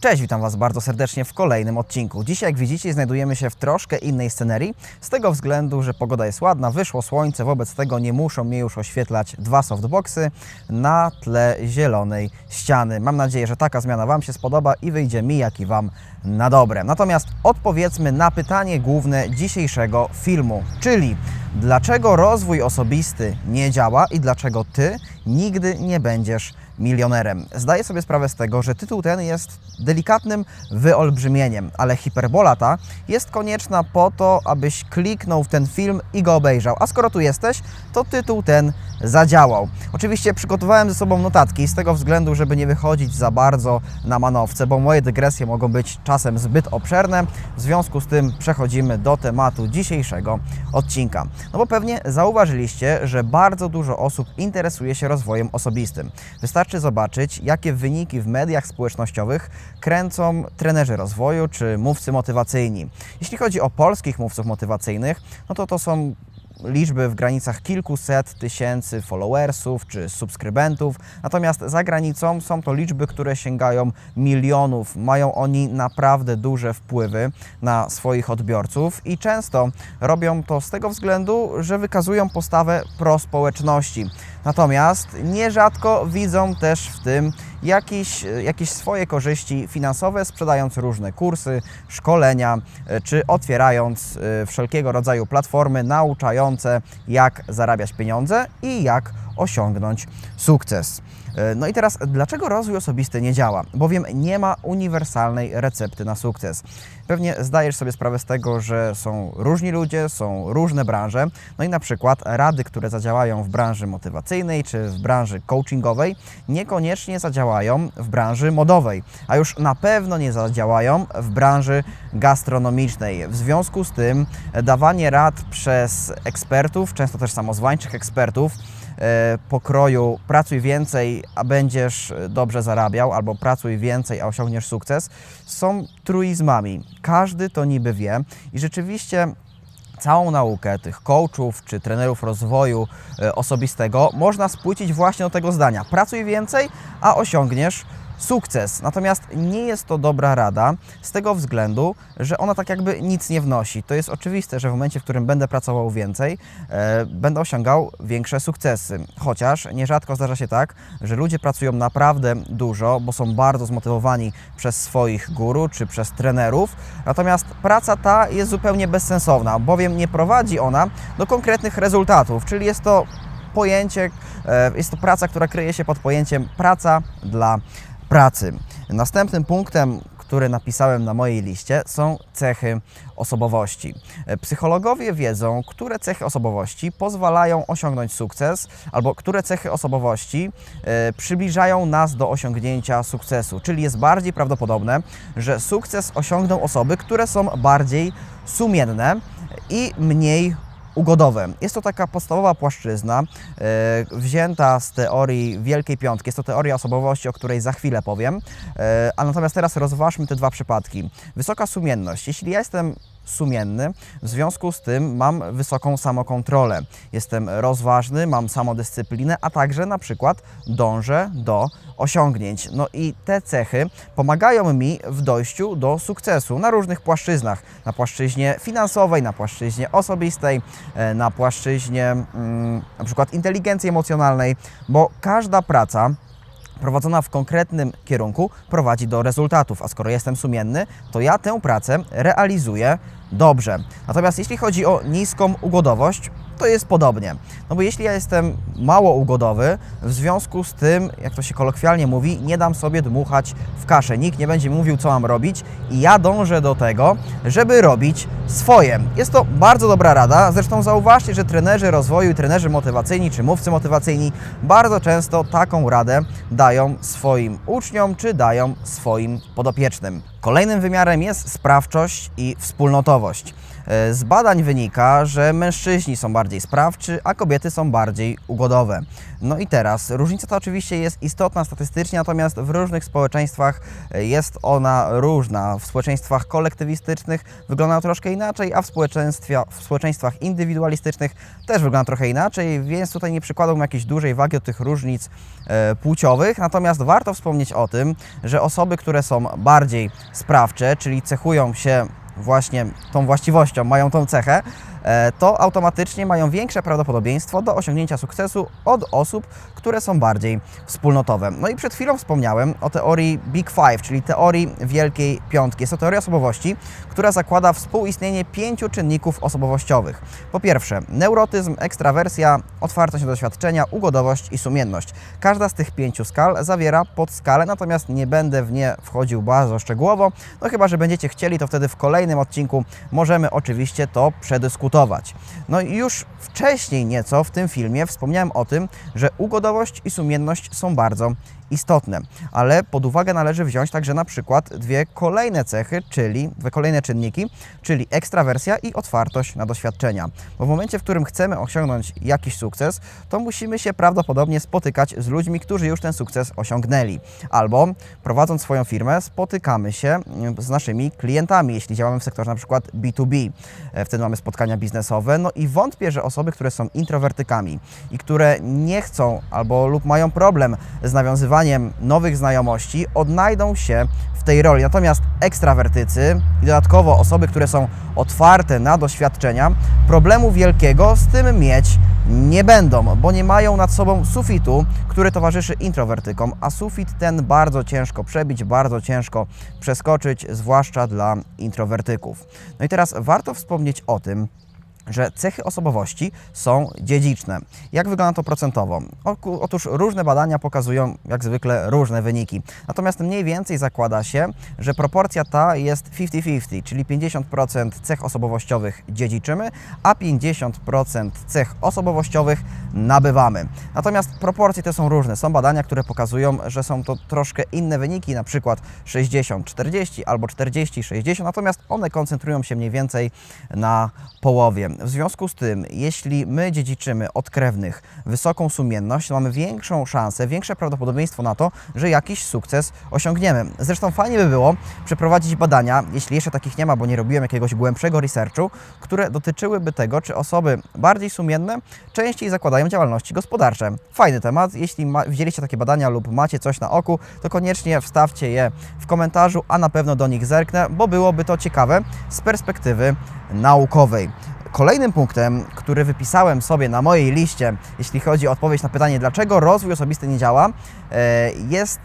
Cześć, witam Was bardzo serdecznie w kolejnym odcinku. Dzisiaj, jak widzicie, znajdujemy się w troszkę innej scenerii, z tego względu, że pogoda jest ładna, wyszło słońce, wobec tego nie muszą mnie już oświetlać dwa softboxy na tle zielonej ściany. Mam nadzieję, że taka zmiana Wam się spodoba i wyjdzie mi, jak i Wam na dobre. Natomiast odpowiedzmy na pytanie główne dzisiejszego filmu, czyli dlaczego rozwój osobisty nie działa i dlaczego Ty nigdy nie będziesz milionerem. Zdaję sobie sprawę z tego, że tytuł ten jest delikatnym wyolbrzymieniem, ale hiperbola ta jest konieczna po to, abyś kliknął w ten film i go obejrzał. A skoro tu jesteś, to tytuł ten zadziałał. Oczywiście przygotowałem ze sobą notatki z tego względu, żeby nie wychodzić za bardzo na manowce, bo moje dygresje mogą być czasem zbyt obszerne. W związku z tym przechodzimy do tematu dzisiejszego odcinka. No bo pewnie zauważyliście, że bardzo dużo osób interesuje się rozwojem osobistym. Wystarczy zobaczyć, jakie wyniki w mediach społecznościowych kręcą trenerzy rozwoju czy mówcy motywacyjni. Jeśli chodzi o polskich mówców motywacyjnych, no to to są liczby w granicach kilkuset tysięcy followersów czy subskrybentów. Natomiast za granicą są to liczby, które sięgają milionów. Mają oni naprawdę duże wpływy na swoich odbiorców i często robią to z tego względu, że wykazują postawę prospołeczności. Natomiast nierzadko widzą też w tym jakieś, jakieś swoje korzyści finansowe, sprzedając różne kursy, szkolenia, e, czy otwierając e, wszelkiego rodzaju platformy nauczające, jak zarabiać pieniądze i jak osiągnąć sukces. E, No i teraz, dlaczego rozwój osobisty nie działa? Bowiem nie ma uniwersalnej recepty na sukces. Pewnie zdajesz sobie sprawę z tego, że są różni ludzie, są różne branże. No i na przykład rady, które zadziałają w branży motywacyjnej czy w branży coachingowej, niekoniecznie zadziałają w branży modowej, a już na pewno nie zadziałają w branży gastronomicznej. W związku z tym dawanie rad przez ekspertów, często też samozwańczych ekspertów, e, pokroju pracuj więcej, a będziesz dobrze zarabiał, albo pracuj więcej, a osiągniesz sukces, są truizmami. Każdy to niby wie i rzeczywiście całą naukę tych coachów czy trenerów rozwoju e, osobistego można spłycić właśnie do tego zdania. Pracuj więcej, a osiągniesz sukces. Natomiast nie jest to dobra rada z tego względu, że ona tak jakby nic nie wnosi. To jest oczywiste, że w momencie, w którym będę pracował więcej, e, będę osiągał większe sukcesy. Chociaż nierzadko zdarza się tak, że ludzie pracują naprawdę dużo, bo są bardzo zmotywowani przez swoich guru czy przez trenerów. Natomiast praca ta jest zupełnie bezsensowna, bowiem nie prowadzi ona do konkretnych rezultatów, czyli jest to pojęcie, e, jest to praca, która kryje się pod pojęciem praca dla pracy. Następnym punktem, który napisałem na mojej liście, są cechy osobowości. Psychologowie wiedzą, które cechy osobowości pozwalają osiągnąć sukces, albo które cechy osobowości e, przybliżają nas do osiągnięcia sukcesu. Czyli jest bardziej prawdopodobne, że sukces osiągną osoby, które są bardziej sumienne i mniej ugodowe. Jest to taka podstawowa płaszczyzna, e, wzięta z teorii Wielkiej Piątki. Jest to teoria osobowości, o której za chwilę powiem. E, a natomiast teraz rozważmy te dwa przypadki. Wysoka sumienność. Jeśli ja jestem sumienny, w związku z tym mam wysoką samokontrolę. Jestem rozważny, mam samodyscyplinę, a także na przykład dążę do osiągnięć. No i te cechy pomagają mi w dojściu do sukcesu na różnych płaszczyznach. Na płaszczyźnie finansowej, na płaszczyźnie osobistej, e, na płaszczyźnie mm, na przykład inteligencji emocjonalnej, bo każda praca prowadzona w konkretnym kierunku prowadzi do rezultatów, a skoro jestem sumienny, to ja tę pracę realizuję dobrze. Natomiast jeśli chodzi o niską ugodowość, to jest podobnie. No bo jeśli ja jestem mało ugodowy, w związku z tym, jak to się kolokwialnie mówi, nie dam sobie dmuchać w kaszę. Nikt nie będzie mówił, co mam robić i ja dążę do tego, żeby robić swoje. Jest to bardzo dobra rada. Zresztą zauważcie, że trenerzy rozwoju, trenerzy motywacyjni czy mówcy motywacyjni bardzo często taką radę dają swoim uczniom czy dają swoim podopiecznym. Kolejnym wymiarem jest sprawczość i wspólnotowość. E, Z badań wynika, że mężczyźni są bardziej sprawczy, a kobiety są bardziej ugodowe. No i teraz, różnica ta oczywiście jest istotna statystycznie, natomiast w różnych społeczeństwach e, jest ona różna. W społeczeństwach kolektywistycznych wygląda troszkę inaczej, a w, w społeczeństwach indywidualistycznych też wygląda trochę inaczej, więc tutaj nie przykładałbym jakiejś dużej wagi do tych różnic e, płciowych. Natomiast warto wspomnieć o tym, że osoby, które są bardziej sprawcze, czyli cechują się właśnie tą właściwością, mają tą cechę, to automatycznie mają większe prawdopodobieństwo do osiągnięcia sukcesu od osób, które są bardziej wspólnotowe. No i przed chwilą wspomniałem o teorii Big Five, czyli teorii Wielkiej Piątki. Jest to teoria osobowości, która zakłada współistnienie pięciu czynników osobowościowych. Po pierwsze, neurotyzm, ekstrawersja, otwartość doświadczenia, ugodowość i sumienność. Każda z tych pięciu skal zawiera podskalę, natomiast nie będę w nie wchodził bardzo szczegółowo. No chyba, że będziecie chcieli, to wtedy w kolejnym odcinku możemy oczywiście to przedyskutować. No i już wcześniej nieco w tym filmie wspomniałem o tym, że ugodowość i sumienność są bardzo istotne, ale pod uwagę należy wziąć także na przykład dwie kolejne cechy, czyli dwie kolejne czynniki, czyli ekstrawersja i otwartość na doświadczenia. Bo w momencie, w którym chcemy osiągnąć jakiś sukces, to musimy się prawdopodobnie spotykać z ludźmi, którzy już ten sukces osiągnęli. Albo prowadząc swoją firmę, spotykamy się mm, z naszymi klientami, jeśli działamy w sektorze na przykład B2B. E, Wtedy mamy spotkania biznesowe. No i wątpię, że osoby, które są introwertykami i które nie chcą albo lub mają problem z nawiązywaniem nowych znajomości, odnajdą się w tej roli. Natomiast ekstrawertycy i dodatkowo osoby, które są otwarte na doświadczenia, problemu wielkiego z tym mieć nie będą, bo nie mają nad sobą sufitu, który towarzyszy introwertykom, a sufit ten bardzo ciężko przebić, bardzo ciężko przeskoczyć, zwłaszcza dla introwertyków. No i teraz warto wspomnieć o tym, że cechy osobowości są dziedziczne. Jak wygląda to procentowo? Otóż różne badania pokazują, jak zwykle, różne wyniki. Natomiast mniej więcej zakłada się, że proporcja ta jest 50-50, czyli 50% cech osobowościowych dziedziczymy, a 50% cech osobowościowych nabywamy. Natomiast proporcje te są różne. Są badania, które pokazują, że są to troszkę inne wyniki, na przykład 60-40 albo 40-60, natomiast one koncentrują się mniej więcej na połowie. W związku z tym, jeśli my dziedziczymy od krewnych wysoką sumienność, mamy większą szansę, większe prawdopodobieństwo na to, że jakiś sukces osiągniemy. Zresztą fajnie by było przeprowadzić badania, jeśli jeszcze takich nie ma, bo nie robiłem jakiegoś głębszego researchu, które dotyczyłyby tego, czy osoby bardziej sumienne częściej zakładają działalności gospodarcze. Fajny temat. Jeśli ma, widzieliście takie badania lub macie coś na oku, to koniecznie wstawcie je w komentarzu, a na pewno do nich zerknę, bo byłoby to ciekawe z perspektywy naukowej. Kolejnym punktem, który wypisałem sobie na mojej liście, jeśli chodzi o odpowiedź na pytanie, dlaczego rozwój osobisty nie działa, e, jest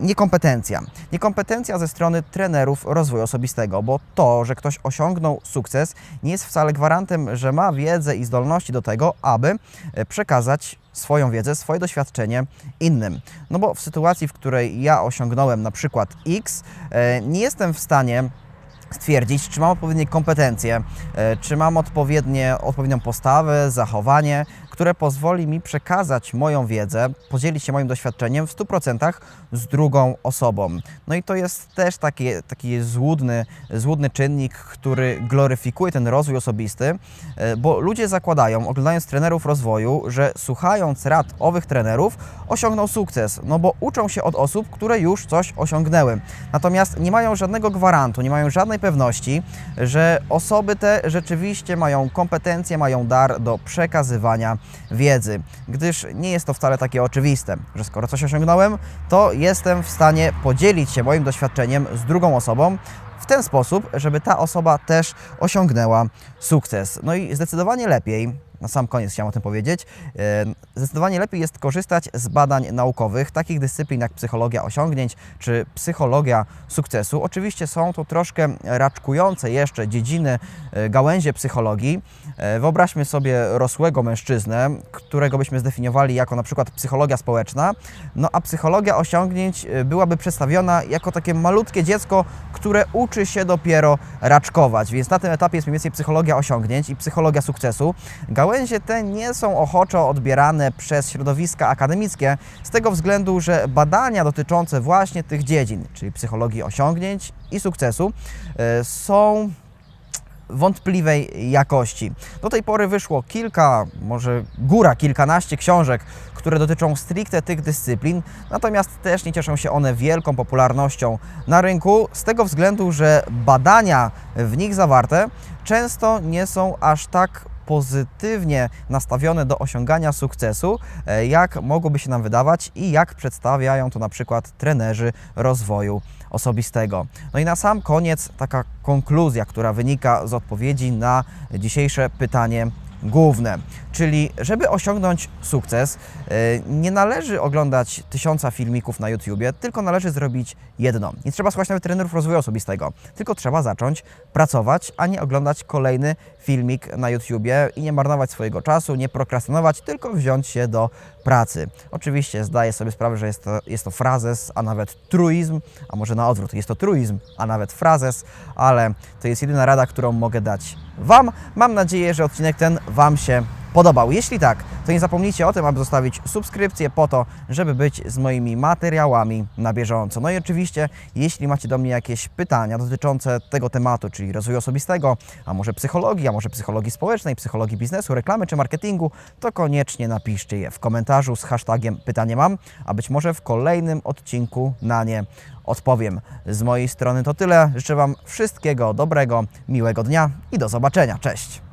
niekompetencja. Niekompetencja ze strony trenerów rozwoju osobistego, bo to, że ktoś osiągnął sukces, nie jest wcale gwarantem, że ma wiedzę i zdolności do tego, aby e, przekazać swoją wiedzę, swoje doświadczenie innym. No bo w sytuacji, w której ja osiągnąłem na przykład X, e, nie jestem w stanie stwierdzić, czy mam odpowiednie kompetencje, e, czy mam odpowiednie, odpowiednią postawę, zachowanie, które pozwoli mi przekazać moją wiedzę, podzielić się moim doświadczeniem w 100% z drugą osobą. No i to jest też taki, taki złudny, złudny czynnik, który gloryfikuje ten rozwój osobisty, e, bo ludzie zakładają, oglądając trenerów rozwoju, że słuchając rad owych trenerów, osiągną sukces, no bo uczą się od osób, które już coś osiągnęły. Natomiast nie mają żadnego gwarantu, nie mają żadnej pewności, że osoby te rzeczywiście mają kompetencje, mają dar do przekazywania wiedzy, gdyż nie jest to wcale takie oczywiste, że skoro coś osiągnąłem, to jestem w stanie podzielić się moim doświadczeniem z drugą osobą w ten sposób, żeby ta osoba też osiągnęła sukces. No i zdecydowanie lepiej, na sam koniec chciałem o tym powiedzieć, zdecydowanie lepiej jest korzystać z badań naukowych, takich dyscyplin jak psychologia osiągnięć czy psychologia sukcesu. Oczywiście są to troszkę raczkujące jeszcze dziedziny, e, gałęzie psychologii. E, Wyobraźmy sobie rosłego mężczyznę, którego byśmy zdefiniowali jako na przykład psychologia społeczna, no a psychologia osiągnięć e, byłaby przedstawiona jako takie malutkie dziecko, które uczy się dopiero raczkować. Więc na tym etapie jest mniej więcej psychologia osiągnięć i psychologia sukcesu. Te nie są ochoczo odbierane przez środowiska akademickie z tego względu, że badania dotyczące właśnie tych dziedzin, czyli psychologii osiągnięć i sukcesu, e, są wątpliwej jakości. Do tej pory wyszło kilka, może góra kilkanaście książek, które dotyczą stricte tych dyscyplin, natomiast też nie cieszą się one wielką popularnością na rynku, z tego względu, że badania w nich zawarte często nie są aż tak pozytywnie nastawione do osiągania sukcesu, e, jak mogłoby się nam wydawać i jak przedstawiają to na przykład trenerzy rozwoju osobistego. No i na sam koniec taka konkluzja, która wynika z odpowiedzi na dzisiejsze pytanie główne. Czyli, żeby osiągnąć sukces, e, nie należy oglądać tysiąca filmików na YouTubie, tylko należy zrobić jedno. Nie trzeba słuchać nawet trenerów rozwoju osobistego, tylko trzeba zacząć pracować, a nie oglądać kolejny filmik na YouTubie i nie marnować swojego czasu, nie prokrastynować, tylko wziąć się do pracy. Oczywiście zdaję sobie sprawę, że jest to, jest to frazes, a nawet truizm, a może na odwrót, jest to truizm, a nawet frazes, ale to jest jedyna rada, którą mogę dać Wam. Mam nadzieję, że odcinek ten Wam się podobał. Jeśli tak, to nie zapomnijcie o tym, aby zostawić subskrypcję po to, żeby być z moimi materiałami na bieżąco. No i oczywiście, jeśli macie do mnie jakieś pytania dotyczące tego tematu, czyli rozwoju osobistego, a może psychologii, a może psychologii społecznej, psychologii biznesu, reklamy czy marketingu, to koniecznie napiszcie je w komentarzu z hashtagiem pytanie mam, a być może w kolejnym odcinku na nie odpowiem. Z mojej strony to tyle. Życzę Wam wszystkiego dobrego, miłego dnia i do zobaczenia. Cześć!